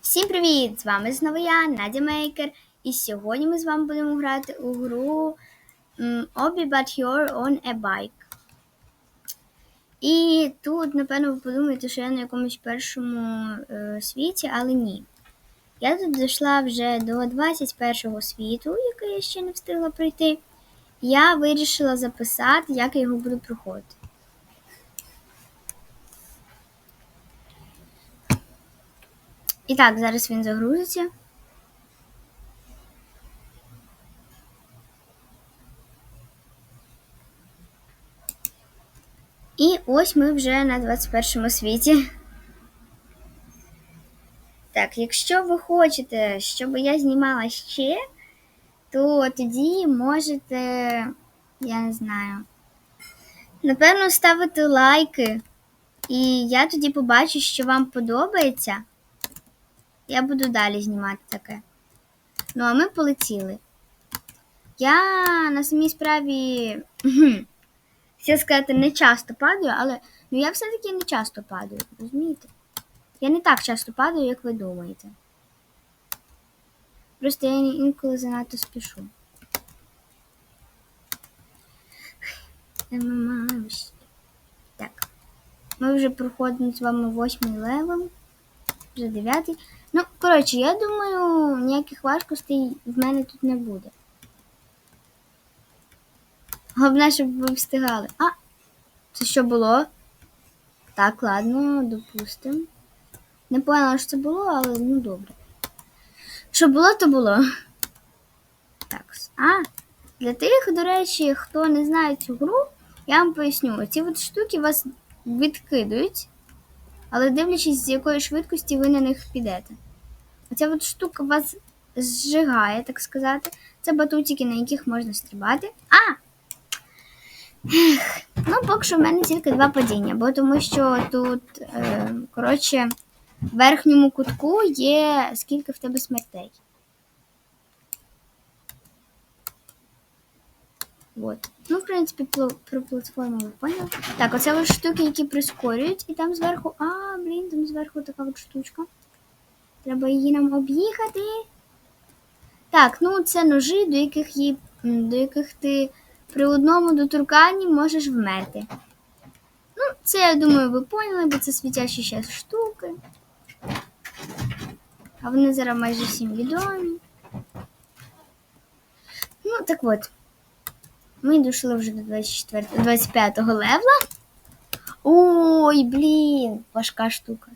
Всім привіт! З вами знову я, Надя Мейкер, і сьогодні ми з вами будемо грати у гру Obby But You're on a Bike. І тут, напевно, ви подумаєте, що я на якомусь першому е, світі, але ні. Я тут дійшла вже до 21-го світу, який я ще не встигла пройти. Я вирішила записати, як я його буду проходити. І так, зараз він загрузиться. І ось ми вже на 21 світі. Так, якщо ви хочете, щоб я знімала ще, то тоді можете, я не знаю, напевно, ставити лайки. І я тоді побачу, що вам подобається. Я буду далі знімати таке. Ну, а ми полетіли. Я на самій справі, хотіла сказати, не часто падаю, але ну, я все-таки не часто падаю, розумієте? Я не так часто падаю, як ви думаєте. Просто я інколи занадто спішу. Так. Ми вже проходимо з вами восьмий левел. Вже дев'ятий. Ну, коротше, я думаю, ніяких важкостей в мене тут не буде. Головне, щоб ви встигали. А! Це що було? Так, ладно, допустимо. Не поняла, що це було, але ну добре. Що було, то було. Так. А, для тих, до речі, хто не знає цю гру, я вам поясню. Ці от штуки вас відкидують, але дивлячись, з якої швидкості ви на них підете. Оця от штука вас зжигає, так сказати. Це батутики, на яких можна стрибати. А! Ех, ну, поки що в мене тільки два падіння, бо тому що тут, е, коротше, в верхньому кутку є скільки в тебе смертей. Вот. Ну, в принципі, про платформу ви поняли. Так, оце ось штуки, які прискорюють, і там зверху. А, блін, там зверху така от штучка. Треба її нам об'їхати. Так, ну це ножі, до яких є, до яких ти при одному доторканні можеш вмерти. Ну, це, я думаю, ви поняли, бо це світящі ще штуки. А вони зараз майже всім відомі. Ну, так от. Ми дійшли вже до 24, 25 левла. Ой, блін, важка штука.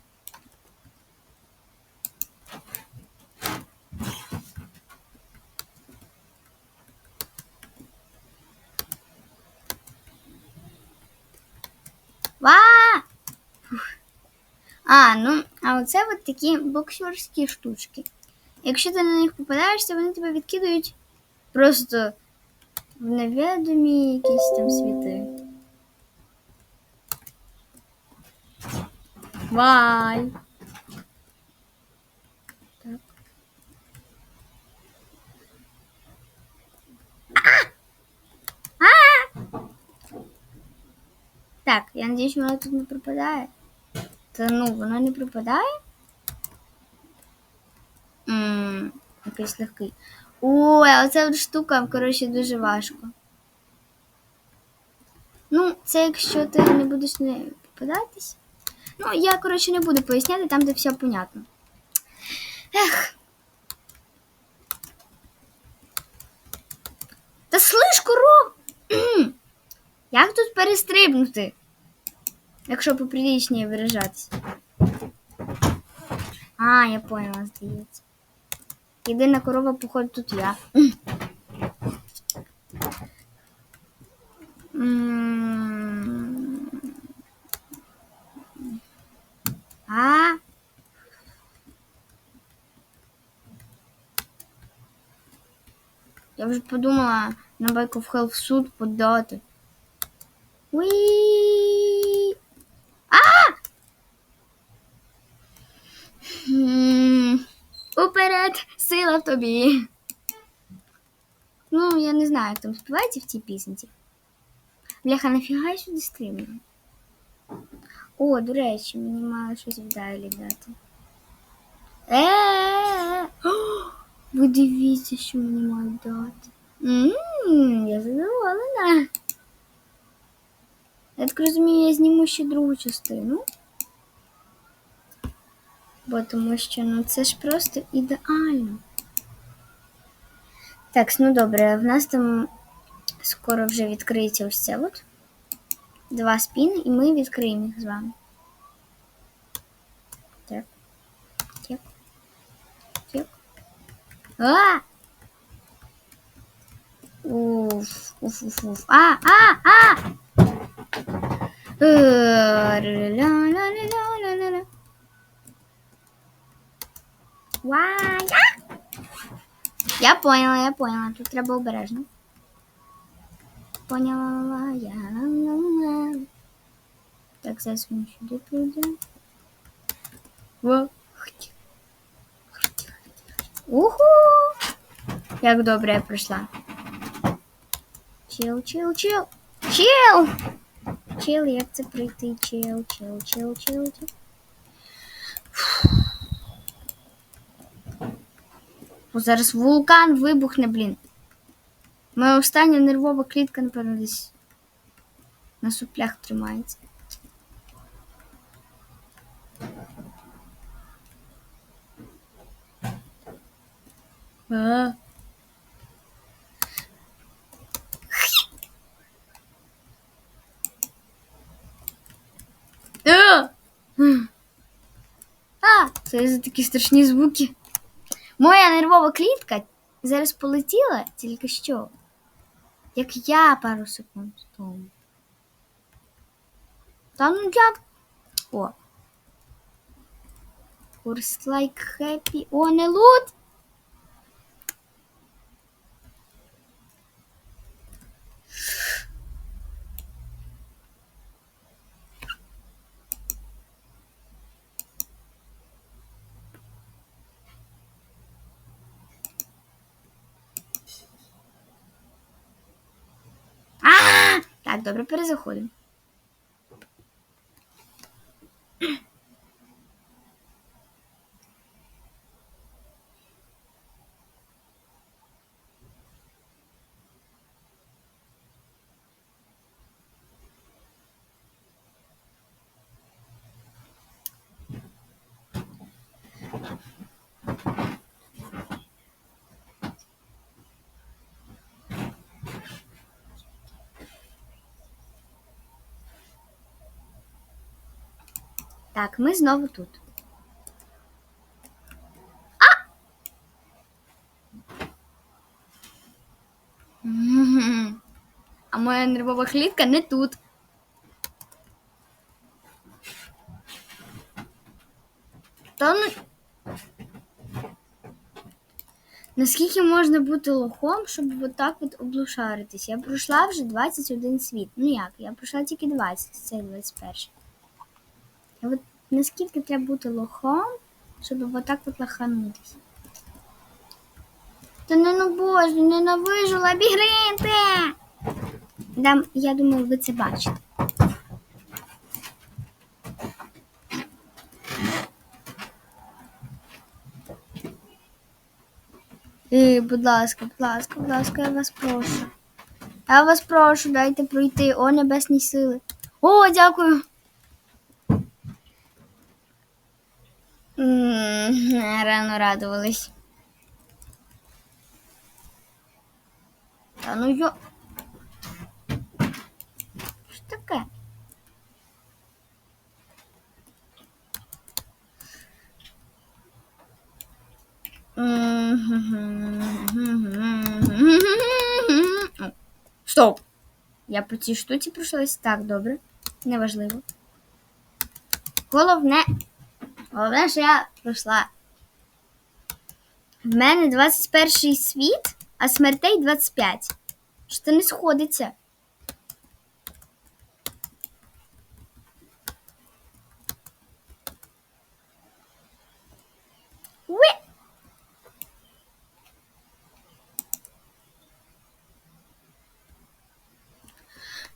Ва! А, ну, а оце от такі боксерські штучки. Якщо ти на них попадаєшся, вони тебе відкидають просто в невідомі якісь там світи. Вай! Так. А! А! Так, я надіюсь, вона тут не пропадає. Та ну, вона не пропадає? Ммм, якийсь легкий. Ой, а оця штука, коротше, дуже важко. Ну, це якщо ти не будеш не попадатись. Ну, я, коротше, не буду поясняти там, де все понятно. Ех. Та слиш, коров! Як тут перестрибнути? Якщо поприлічніше виражатись. А, я поняла, здається. Єдина корова, походу, тут я. А? Я вже подумала на байку в Хелл суд подати. Уи! А! Сила тобі. Ну, я не знаю, як там співається в цій пісенці. Бляха, нафіга я сюди стрімлю? О, до речі, мені мало щось вдалі дати. Е-е-е! Ви дивіться, що мені мають дати. Я задоволена. Я так розумію, я зніму ще другу частину. Бо тому що ну це ж просто ідеально. Так, ну добре, в нас там скоро вже відкриється ось це от. Два спіни, і ми відкриємо їх з вами. Так. Так. Так. А! Уф, уф, уф, уф. А, а, а! Е, ля-ля-ля-ля-ля-ля-ля. Я! Поняла, я поняла. Тут треба обережно. Поняла я. Так, зараз ми сюди прийдемо. Во. Уху! Як добре я пройшла. Чил, чил, чил. Чил! Чил, як це пройти? Чил, чил, чил, чил, чил. О, зараз вулкан вибухне, блін. Моя остання нервова клітка, напевно, десь на суплях тримається. А! А, це за такі страшні звуки. Моя нервова клітка зараз полетіла тільки що. Як я пару секунд тому. Та ну як? О. Курс лайк хеппі. О, не лут. А! Так, добре, перезаходимо. Так, ми знову тут. А! А моя нервова клітка не тут. Та ну. Наскільки можна бути лохом, щоб отак от облушаритись? Я пройшла вже 21 світ. Ну як? Я пройшла тільки 20, це 21. От наскільки треба бути лохом, щоб отак от лоханутись? Та не ну боже, ненавижу лабіринти! Да, я думаю, ви це бачите. І, будь ласка, будь ласка, будь ласка, я вас прошу. Я вас прошу, дайте пройти. О, небесні сили. О, дякую. Рано радувались. Та ну йо. Що таке? Стоп! Я по цій штуці пройшлась так, добре. Неважливо. Головне. Головне, що я пройшла. В мене 21 світ, а смертей 25. Що не сходиться.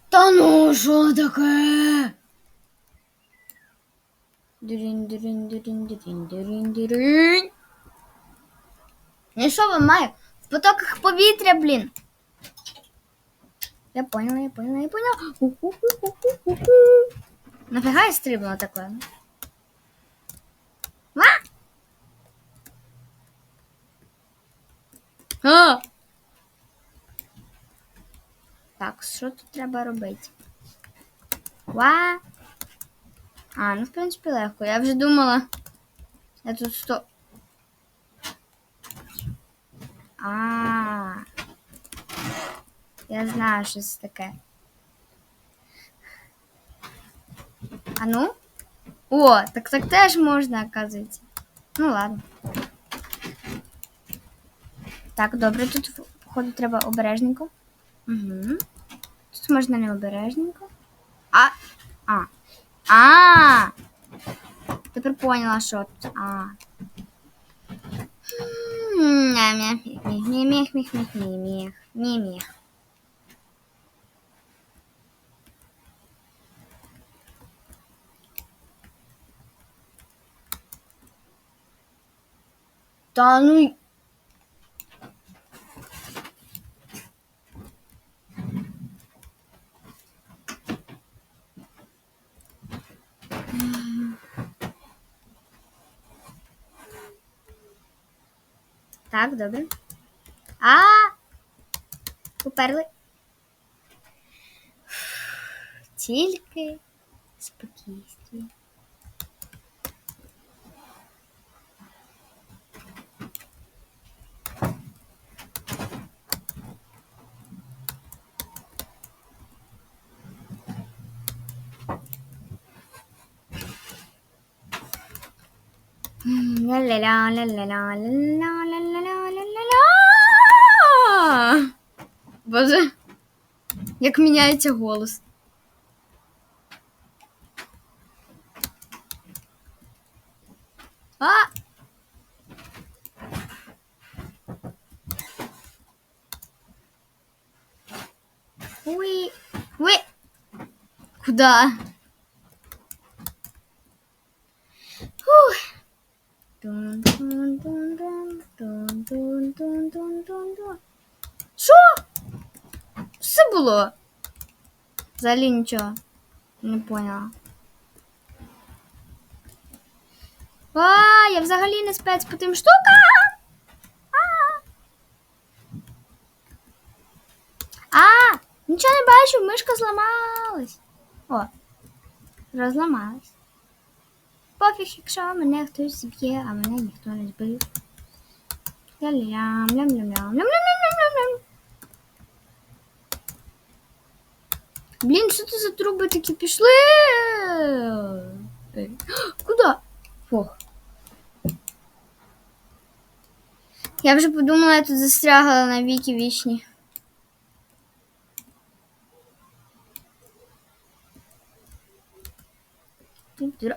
Та ну що таке? Дурінь, дурінь, дурінь, дурінь, дурінь, дурінь. Ну що вам маю? В потоках повітря, блін. Я поняла, я поняла, я поняла. Нафига я стрибнула такое? А! А! Так, що тут треба робити? Ва! А, ну в принципі легко. Я вже думала. Я тут сто. А. Я знаю, що це таке. А ну? О, так так теж можна, оказується. Ну ладно. Так, добре, тут походу треба обережненько. Угу. Тут можна не обережненько. А. А. А. Тепер поняла, що А. не мех, не мех, міх, мех, не мех, не мех. Да ну Так, добре. А! Уперли. Тільки спокійстві. Ля-ля-ля, ля-ля-ля, ля-ля-ля, ля-ля-ля, ля-ля-ля. Боже, як міняється голос. А! Уи, уи. Куда? Все було? Взагалі нічого. Не поняла. А, я взагалі не спец по тим штукам. А. А, нічого не бачу, мишка зламалась. О, розламалась. Пофіг, якщо мене хтось зб'є, а мене ніхто не збив. Лям-лям, лям-лям-лям, лям-лям-лям-лям-лям. Блін, що це за труби такі пішли? Куди? Фух. Я вже подумала, я тут застрягла на віки вічні. Ти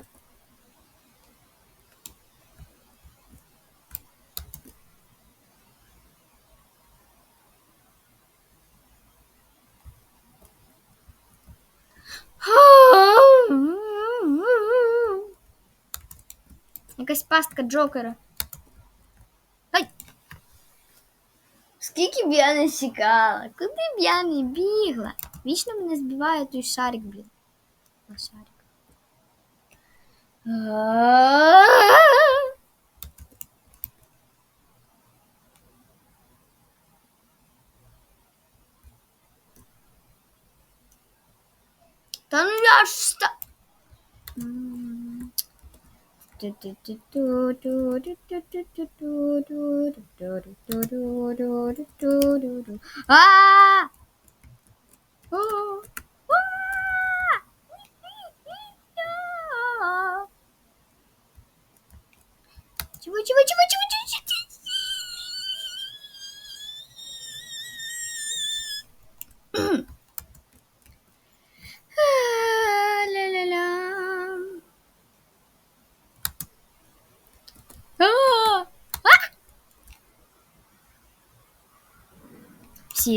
Якась пастка Джокера. Ай! Скільки б я не чекала, куди б я не бігла? Вічно мене збиває той шарик, блін. О, шарик. Та ну я ж ста... あ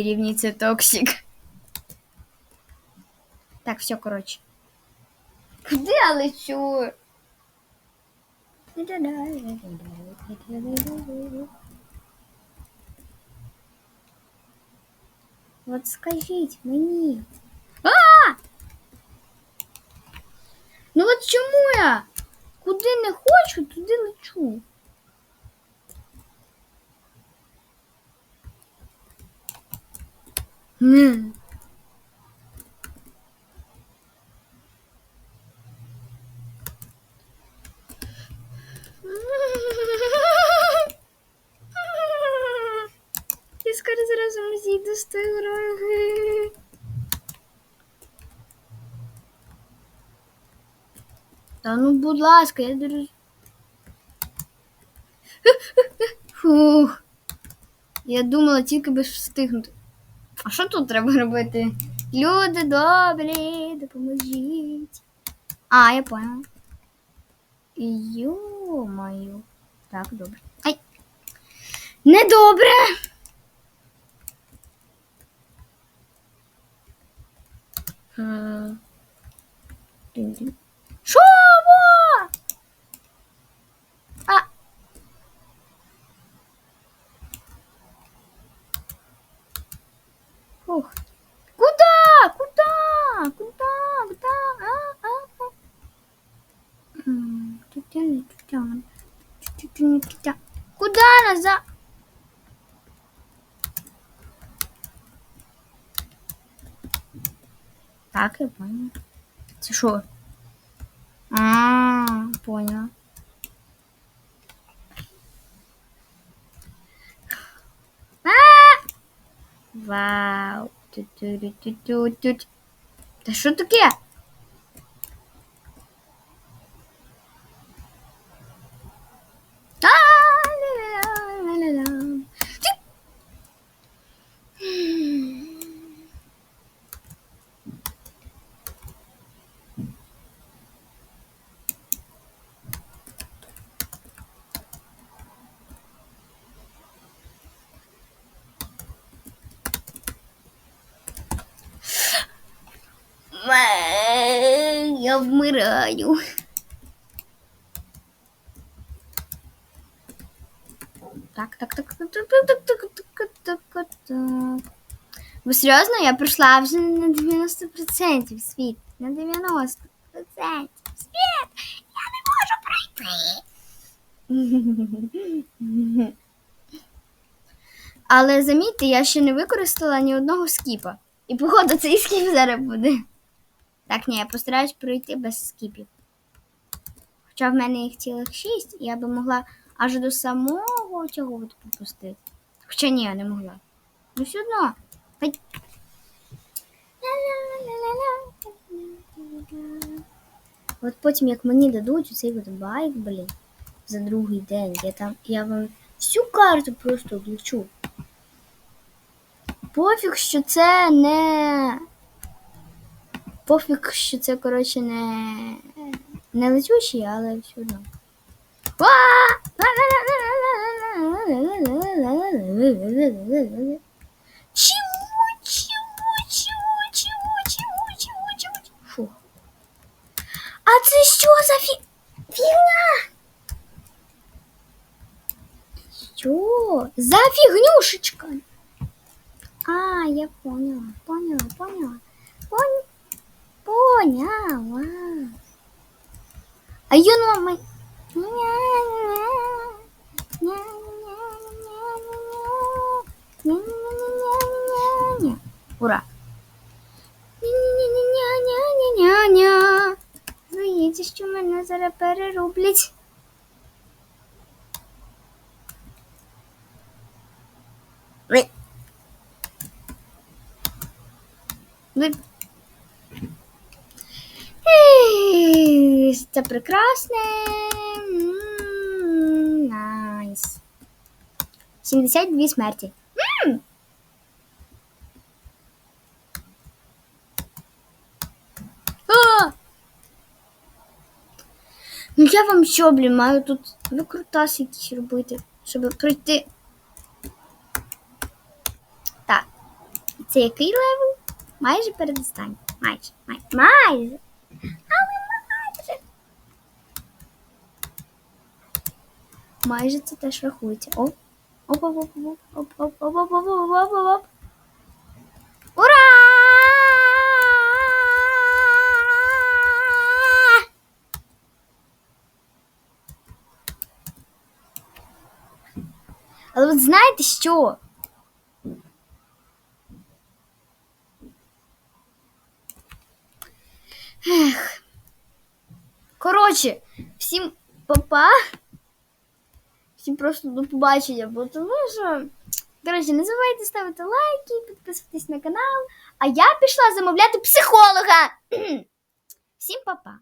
Рівні токсик. Так, все, коротше. Куди я лечу? От скажіть мені. А! Ну от чому я? Куди не хочу, туди лечу. М. Я скоро зразу зійду з тої. Та ну, будь ласка, я дорож... Фух. Я думала тільки би встигнути. А що тут треба робити? Люди добрі, допоможіть. А, я поняла. Йо-маю. Так, добре. Ай. Недобре. Е. Що? Никитя. Куда она за... Так, я понял. Ты шо? А, -а, -а понял. А, Вау. Тут, тут, тут, тут. Да что такие? Ви серйозно? Я пройшла вже на 90% світ. На 90%. Світ! Я не можу пройти. Але замітьте, я ще не використала ні одного скіпа. І походу цей скіп зараз буде. Так, ні, я постараюсь пройти без скіпів. Хоча в мене їх цілих шість, і я би могла аж до самого цього от попустити. Хоча ні, я не могла. Ну все одно. От потім, як мені дадуть цей от байк, блін, за другий день, я там, я вам всю карту просто облічу. Пофіг, що це не. Пофіг, що це, коротше, не. Не летючий, але все одно. Ва! Чего, чего, чего, чего, чего, чего, чего? Фу. А це що за фі... фігня? Що? За фігнюшечка? А, я поняла, поняла, поняла. Пон... Поняла. А я ну мама... Ура! Ня-ня-ня-ня-ня-ня-ня. Здається, що мене зараз перероблять. Це прекрасне. Найс. 72 смерті. М! А! Ну я вам що, блін, маю тут викрутаси якісь робити, щоб пройти. Так. Це який левел? Майже передостань. Майже, майже, майже. Але майже. Майже це теж рахується. Оп. Оп, Але от знаєте що? Ех. Коротше, всім папа. Всім просто до побачення, бо тому що. Коротше, не забувайте ставити лайки, підписуватись на канал. А я пішла замовляти психолога. Всім папа.